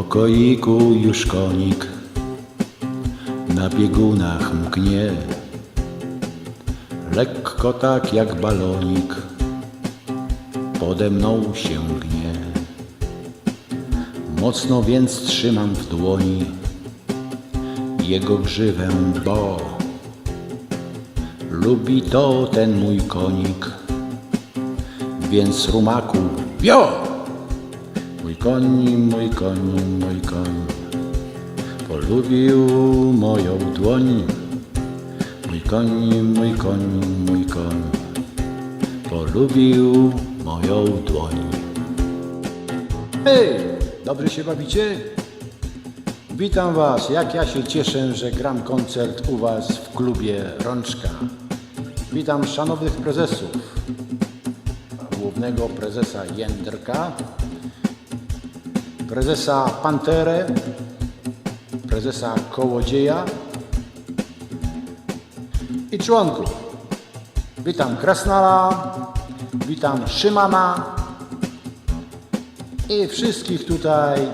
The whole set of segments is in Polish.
pokoiku już konik na biegunach mknie, lekko tak jak balonik pode mną się gnie. Mocno więc trzymam w dłoni jego grzywę, bo lubi to ten mój konik, więc rumaku wio! Koń, mój koń, mój koń. Polubił moją dłoń. Mój koń, mój koń, mój koń. Polubił moją dłoń. Hej, dobrze się bawicie? Witam Was, jak ja się cieszę, że gram koncert u Was w klubie Rączka. Witam szanownych prezesów, głównego prezesa Jędrka, prezesa Panterę, prezesa Kołodzieja i członków. Witam Krasnala, witam Szymana i wszystkich tutaj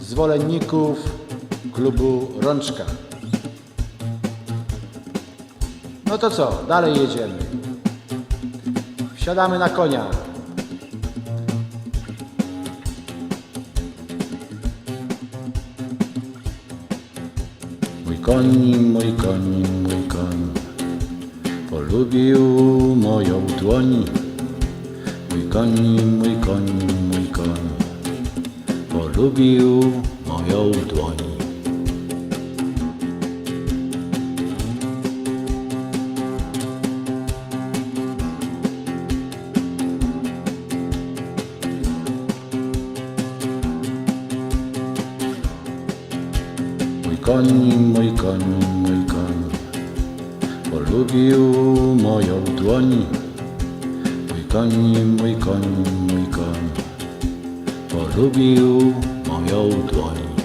zwolenników klubu Rączka. No to co, dalej jedziemy. Wsiadamy na konia. Mój koń, mój koń, mój koń Polubił moją dłoń. Mój koń, mój koń, mój koń Polubił moją dłoń Polubił moją dłoń Mój koń, mój koń, mój koń Polubił moją dłoń